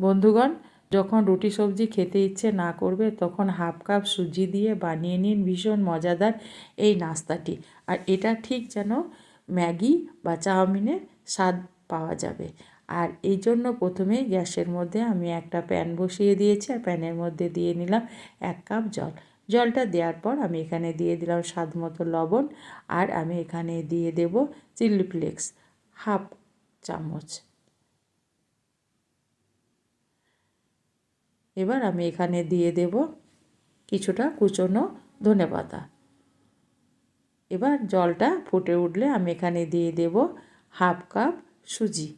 বন্ধুগণ, যখন রুটি সবজি খেতে ইচ্ছে না করবে, তখন হাফ কাপ সুজি দিয়ে বানিয়ে নিন ভীষণ মজাদার এই নাস্তাটি। আর এটা ঠিক যেন ম্যাগি বা চাউমিনের স্বাদ পাওয়া যাবে। আর এই জন্য প্রথমে গ্যাসের মধ্যে আমি একটা প্যান বসিয়ে দিয়েছি। আর প্যানের মধ্যে দিয়ে নিলাম এক কাপ জল। জলটা দেওয়ার পর আমি এখানে দিয়ে দিলাম স্বাদ মতো লবণ। আর আমি এখানে দিয়ে দেব চিলি ফ্লেক্স হাফ চামচ। এবার আমি এখানে দিয়ে দেব কিছুটা কুচনো ধনে পাতা। এবার জলটা ফুটে উঠলে আমি এখানে দিয়ে দেব হাফ কাপ সুজি।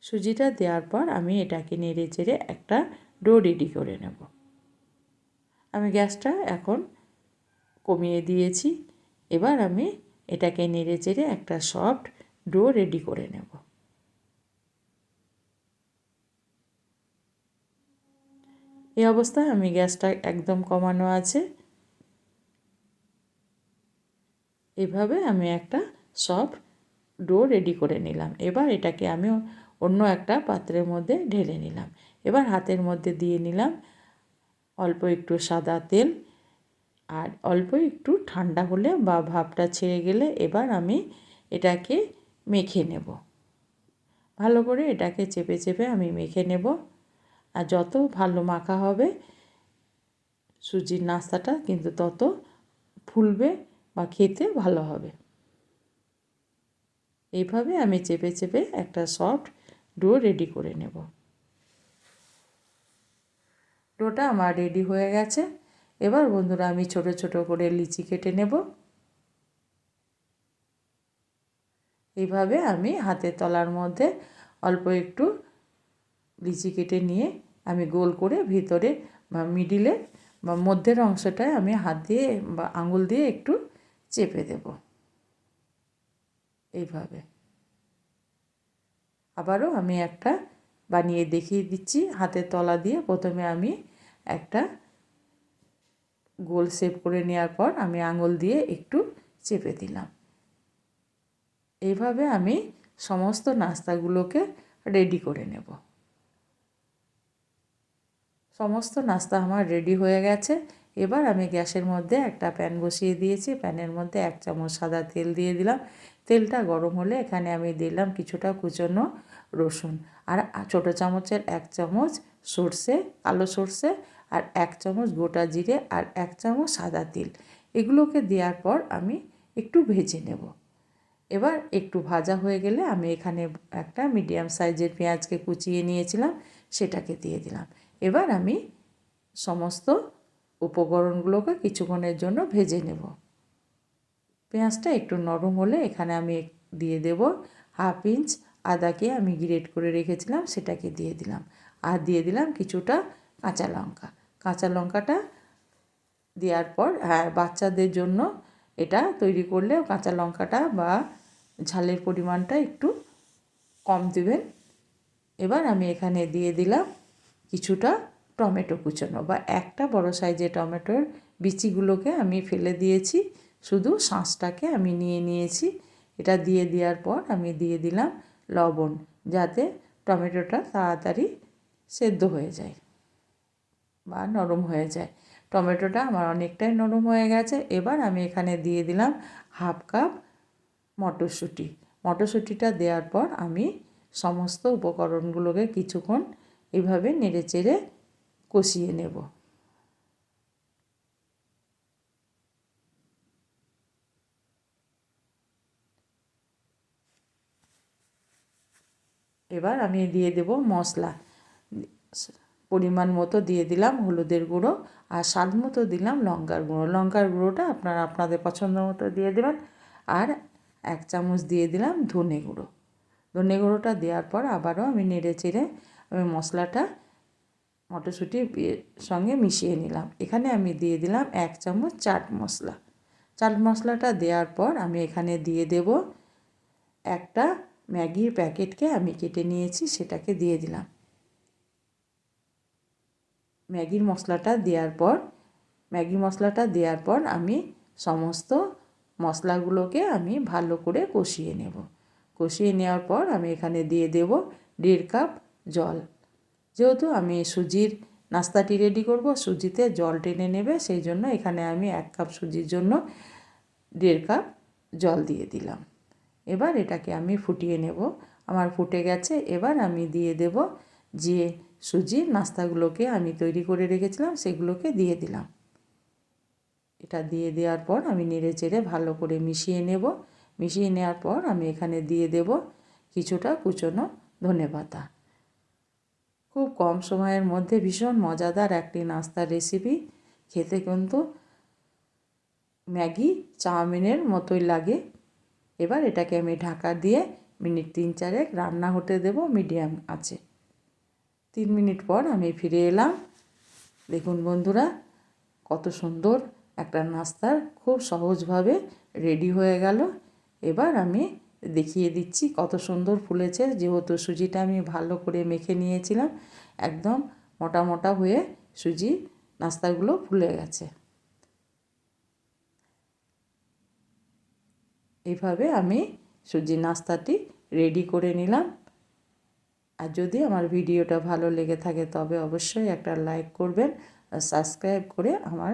সুজিটা দেওয়ার পর আমি এটাকে নেড়ে চেড়ে একটা ডো রেডি করে নেব। আমি গ্যাসটা এখন কমিয়ে দিয়েছি। এবার আমি এটাকে নেড়ে চেড়ে একটা সফট ডো রেডি করে নেব। এই অবস্থায় আমি গ্যাসটা একদম কমানো আছে। এভাবে আমি একটা সফট ডো রেডি করে নিলাম। এবার এটাকে আমি অন্য একটা পাত্রের মধ্যে ঢেলে নিলাম। এবার হাতের মধ্যে দিয়ে নিলাম অল্প একটু সাদা তেল আর অল্প একটু ঠান্ডা হলে বা ভাবটা ছেড়ে গেলে এবার আমি এটাকে মেখে নেব। ভালো করে এটাকে চেপে চেপে আমি মেখে নেব। আর যত ভালো মাখা হবে, সুজির নাস্তাটা কিন্তু তত ফুলবে বা খেতে ভালো হবে। এইভাবে আমি চেপে চেপে একটা সফট ডো রেডি করে নেব। ডোটা আমার রেডি হয়ে গেছে। এবার বন্ধুরা আমি ছোট ছোট করে লিচি কেটে নেব। এইভাবে আমি হাতের তলার মধ্যে অল্প একটু লিচি কেটে নিয়ে আমি গোল করে ভিতরে বা মিডিলে বা মধ্যের অংশটায় আমি হাত দিয়ে বা আঙুল দিয়ে একটু চেপে দেব। এইভাবে। আবারও আমি একটা বানিয়ে দেখিয়ে দিচ্ছি। হাতের তলা দিয়ে প্রথমে আমি একটা গোল শেপ করে নেওয়ার পর আমি আঙুল দিয়ে একটু চেপে দিলাম। এইভাবে আমি সমস্ত নাস্তাগুলোকে রেডি করে নেব। সমস্ত নাস্তা আমার রেডি হয়ে গেছে। এবার আমি গ্যাসের মধ্যে একটা প্যান বসিয়ে দিয়েছি। প্যানের মধ্যে এক চামচ সাদা তেল দিয়ে দিলাম। তেলটা গরম হলে এখানে আমি দিলাম কিছুটা কুচনো রসুন। আর ছোটো চামচের এক চামচ সর্ষে, কালো সর্ষে আর এক চামচ গোটা জিরে আর এক চামচ সাদা তিল। এগুলোকে দেওয়ার পর আমি একটু ভেজে নেব। এবার একটু ভাজা হয়ে গেলে আমি এখানে একটা মিডিয়াম সাইজের পেঁয়াজকে কুচিয়ে নিয়েছিলাম। সেটাকে দিয়ে দিলাম। এবার আমি সমস্ত উপকরণগুলোকে কিছুক্ষণের জন্য ভেজে নেব। পেঁয়াজটা একটু নরম হলে এখানে আমি দিয়ে দেব হাফ ইঞ্চ। আদাকে আমি গ্রেট করে রেখেছিলাম, সেটাকে দিয়ে দিলাম। আর দিয়ে দিলাম কিছুটা কাঁচা লঙ্কা। কাঁচা লঙ্কাটা দেওয়ার পর হ্যাঁ বাচ্চাদের জন্য এটা তৈরি করলে কাঁচা লঙ্কাটা বা ঝালের পরিমাণটা একটু কম দেবেন। এবার আমি এখানে দিয়ে দিলাম কিছুটা টমেটো কুচোনো বা একটা বড় সাইজের টমেটোর বিচিগুলোকে আমি ফেলে দিয়েছি। শুধু শাঁসটাকে আমি নিয়ে নিয়েছি। এটা দিয়ে দেওয়ার পর আমি দিয়ে দিলাম লবণ যাতে টমেটোটা তাড়াতাড়ি সেদ্ধ হয়ে যায় বা নরম হয়ে যায়। টমেটোটা আমার অনেকটাই নরম হয়ে গেছে। এবার আমি এখানে দিয়ে দিলাম হাফ কাপ মটরশুঁটি। মটরশুঁটিটা দেওয়ার পর আমি সমস্ত উপকরণগুলোকে কিছুক্ষণ এইভাবে নেড়ে চেড়ে কষিয়ে নেব। এবার আমি দিয়ে দেব মশলা। পরিমাণ মতো দিয়ে দিলাম হলুদের গুঁড়ো আর স্বাদ মতো দিলাম লঙ্কার গুঁড়ো। লঙ্কার গুঁড়োটা আপনারা আপনাদের পছন্দ মতো দিয়ে দেবেন। আর এক চামচ দিয়ে দিলাম ধনে গুঁড়ো। ধনে গুঁড়োটা দেওয়ার পর আবারও আমি নেড়ে চেড়ে আমি মশলাটা মটরশুঁটির সঙ্গে মিশিয়ে নিলাম। এখানে আমি দিয়ে দিলাম এক চামচ চাট মশলা। চাট মশলাটা দেওয়ার পর আমি এখানে দিয়ে দেব একটা ম্যাগির প্যাকেটকে আমি কেটে নিয়েছি, সেটাকে দিয়ে দিলাম। ম্যাগির মশলাটা দেওয়ার পর, ম্যাগি মশলাটা দেওয়ার পর আমি সমস্ত মশলাগুলোকে আমি ভালো করে কষিয়ে নেব। কষিয়ে নেওয়ার পর আমি এখানে দিয়ে দেব দেড় কাপ জল। যেহেতু আমি সুজির নাস্তাটি রেডি করব, সুজিতে জল টেনে নেবে, সেই জন্য এখানে আমি এক কাপ সুজির জন্য দেড় কাপ জল দিয়ে দিলাম। এবার এটাকে আমি ফুটিয়ে নেব। আমার ফুটে গেছে। এবার আমি দিয়ে দেব যে সুজির নাস্তাগুলোকে আমি তৈরি করে রেখেছিলাম, সেগুলোকে দিয়ে দিলাম। এটা দিয়ে দেওয়ার পর আমি নেড়ে চেড়ে ভালো করে মিশিয়ে নেব। মিশিয়ে নেওয়ার পর আমি এখানে দিয়ে দেব কিছুটা কুচনো ধনে পাতা খুব কম সময়ের মধ্যে ভীষণ মজাদার একটি নাস্তার রেসিপি খেতে কিন্তু ম্যাগি চাউমিনের মতোই লাগে। এবার এটাকে আমি ঢাকা দিয়ে মিনিট তিন চারেক রান্না হতে দেব মিডিয়াম আছে তিন মিনিট পর আমি ফিরে এলাম। দেখুন বন্ধুরা, কত সুন্দর একটা নাস্তার খুব সহজভাবে রেডি হয়ে গেল। এবার আমি দেখিয়ে দিচ্ছি কত সুন্দর ফুলেছে। যেহেতু সুজিটা আমি ভালো করে মেখে নিয়েছিলাম, একদম মোটা মোটা হয়ে সুজি নাস্তাগুলো ফুলে গেছে। এইভাবে আমি সুজি নাস্তাটি রেডি করে নিলাম। আর যদি আমার ভিডিওটা ভালো লেগে থাকে, তবে অবশ্যই একটা লাইক করবেন সাবস্ক্রাইব করে আমার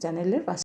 চ্যানেলের পাশে